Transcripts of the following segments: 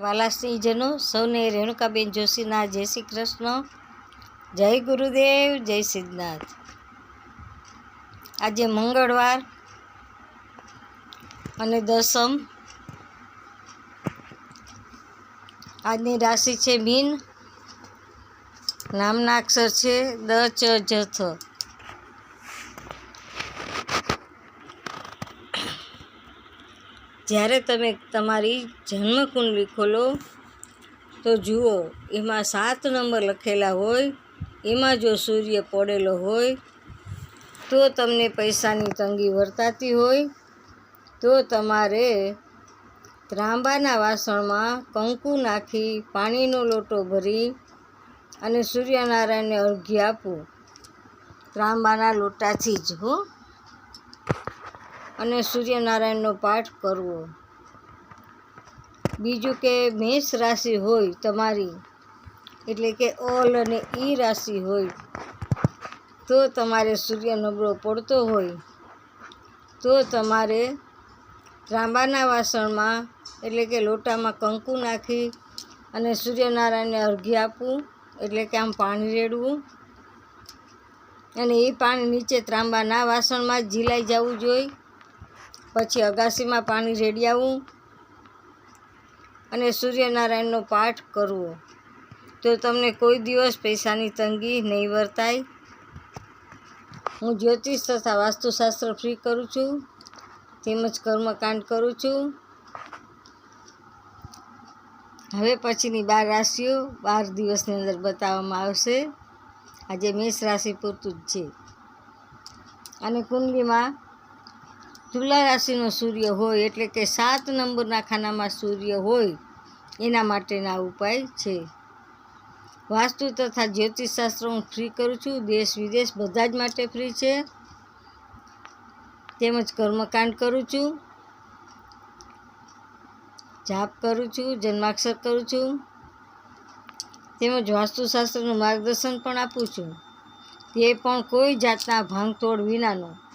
વાલા સ્નેહીજનો સૌને રેણુકાબેન જોશીના જય શ્રી કૃષ્ણ, જય ગુરુદેવ, જય સિદ્ધનાથ. આજે મંગળવાર અને દસમ. આજની રાશિ છે મીન. નામના અક્ષર છે દ, ચ, જ જ્યારે તમે તમારી જન્મકુંડલી ખોલો, તો જુઓ, એમાં સાત નંબર લખેલા હોય, એમાં જો સૂર્ય પડેલો હોય, તો તમને પૈસાની તંગી વર્તાતી હોય, તો તમારે ત્રાંબાના વાસણમાં કંકુ નાખી પાણીનો લોટો ભરી અને સૂર્યનારાયણને અર્ઘ્ય આપવું. ત્રાંબાના લોટાથી જ, હો. અને સૂર્યનારાયણનો પાઠ કરવો. બીજું કે મેષ રાશિ હોય તમારી, એટલે કે ઓલ અને ઈ રાશિ હોય, તો તમારે સૂર્ય નબળો પડતો હોય, તો તમારે ત્રાંબાના વાસણમાં, એટલે કે લોટામાં કંકુ નાખી અને સૂર્યનારાયણને અર્ઘ્ય આપવું, એટલે કે આમ પાણી રેડવું. અને એ પાણી નીચે ત્રાંબાના વાસણમાં જ ઝીલાઈ જવું જોઈએ. પછી અગાસીમાં પાણી રેડિયાવું અને સૂર્યનારાયણનો પાઠ કરવો. તો તમને કોઈ દિવસ પૈસાની તંગી નહીં વર્તાય. હું જ્યોતિષ તથા વાસ્તુશાસ્ત્ર ફ્રી કરું છું, તેમજ કર્મકાંડ કરું છું. હવે પછીની બાર રાશિઓ બાર દિવસની અંદર બતાવવામાં આવશે. આજે મેષ રાશિ પૂરતું જ છે. અને કુંડલીમાં તુલા રાશિનો સૂર્ય હોય એટલે કે સાત નંબરના ખાનામાં સૂર્ય હોય, એના માટેના ઉપાય છે. વાસ્તુ તથા જ્યોતિષશાસ્ત્ર હું ફ્રી કરું છું. દેશ વિદેશ બધા જ માટે ફ્રી છે. તેમજ કર્મકાંડ કરું છું. જાપ કરું છું, જન્માક્ષર કરું છું. તેમજ વાસ્તુશાસ્ત્રનું માર્ગદર્શન પણ આપું છું. તે પણ કોઈ જાતના ભાંગતોડ વિનાનું.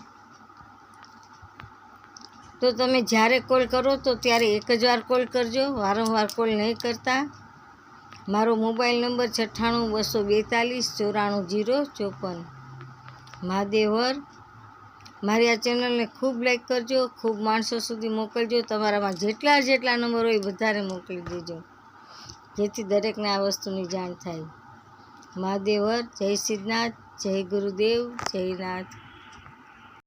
તો તમે જ્યારે કોલ કરો તો ત્યારે એક જ વાર કોલ કરજો. વારંવાર કોલ નહીં કરતા. મારો મોબાઈલ નંબર છઠ્ઠાણું બસો બેતાલીસ ચોરાણું જીરો ચોપન. મહાદેવર, મારી આ ચેનલને ખૂબ લાઈક કરજો. ખૂબ માણસો સુધી મોકલજો. તમારામાં જેટલા જેટલા નંબર હોય બધાને મોકલી દેજો. જેથી દરેકને આ વસ્તુની જાણ થાય. મહાદેવર, જય સિદ્ધનાથ, જય ગુરુદેવ, જય નાથ.